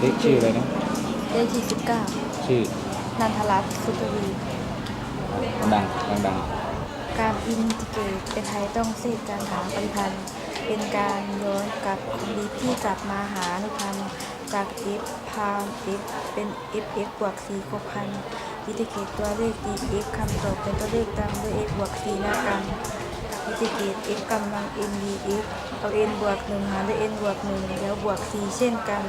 เด็กชื่ออะไรนะเลขที่สิบเก้าชื่อนันทรัตน์สุทวีดังดังดังการอินทิเกรตเป็นไทยต้องเสกการหาปริพันธ์เป็นการย้อนกลับคำดีที่กลับมาหาอนุพันธ์จาก f พาม f เป็น f x บวก c ครบพันอินทิเกรตตัวเลข d x คำตอบเป็นตัวเลขตามด้วย x บวก c หน้ากำ อินทิเกรต x กำลัง n dx เอา n บวก1หารด้วย n บวก1แล้วบวก c เช่นกัน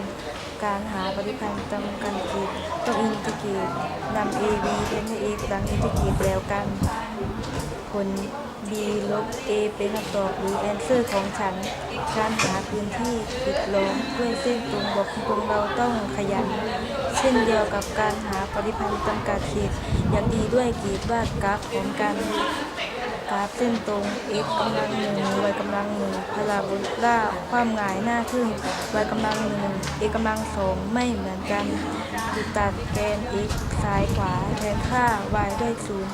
การหาปริพันธ์ตามกันเกตต้องอินทิเกตนำ a b เป็นด้ x ดังอินทิเกตแล้วกัน ผล b ลบ a เป็นคำตอบหรือ answer ของฉัน การหาพื้นที่ปิดล้อมด้วยเส้นตรงบอกตรงเราต้องขยัน เช่นเดียวกับการหาปริพันธ์จำกัดเขตอย่างดีด้วยกรีดวาดกราฟของกัน กราฟเส้นตรง x กำลังหนึ่ง y กำลังหนึ่งพาราโบลาความหงายหน้าครึ่ง y กำลังหนึ่ง a กำลังสองไม่เหมือนกันจุดตัดแกน x ซ้ายขวาแทนค่า y ได้ศูนย์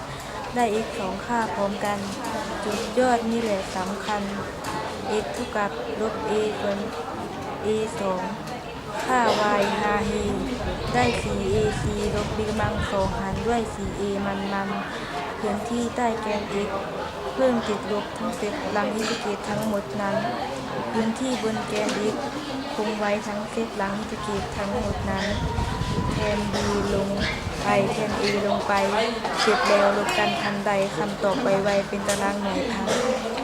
ได้ x สองค่าพร้อมกัน จุดยอดนี่แหละสำคัญ x เท่ากับลบ a ส่วน a สองค่า y ฮาเฮ ได้ 4ac ลบ b กำลังสองหารด้วย 4a มันมันพื้นที่ใต้แกน x เพิ่มติดลบทั้งเซตหลังอินทิเกรตทั้งหมดนั้น พื้นที่บนแกน x คงไว้ทั้งเซตหลังอินทิเกรตทั้งหมดนั้น แทน b ลงไปแทน a ลงไป เสร็จแล้วลบกันทันใดคำตอบไวๆเป็นตารางหน่วยพัน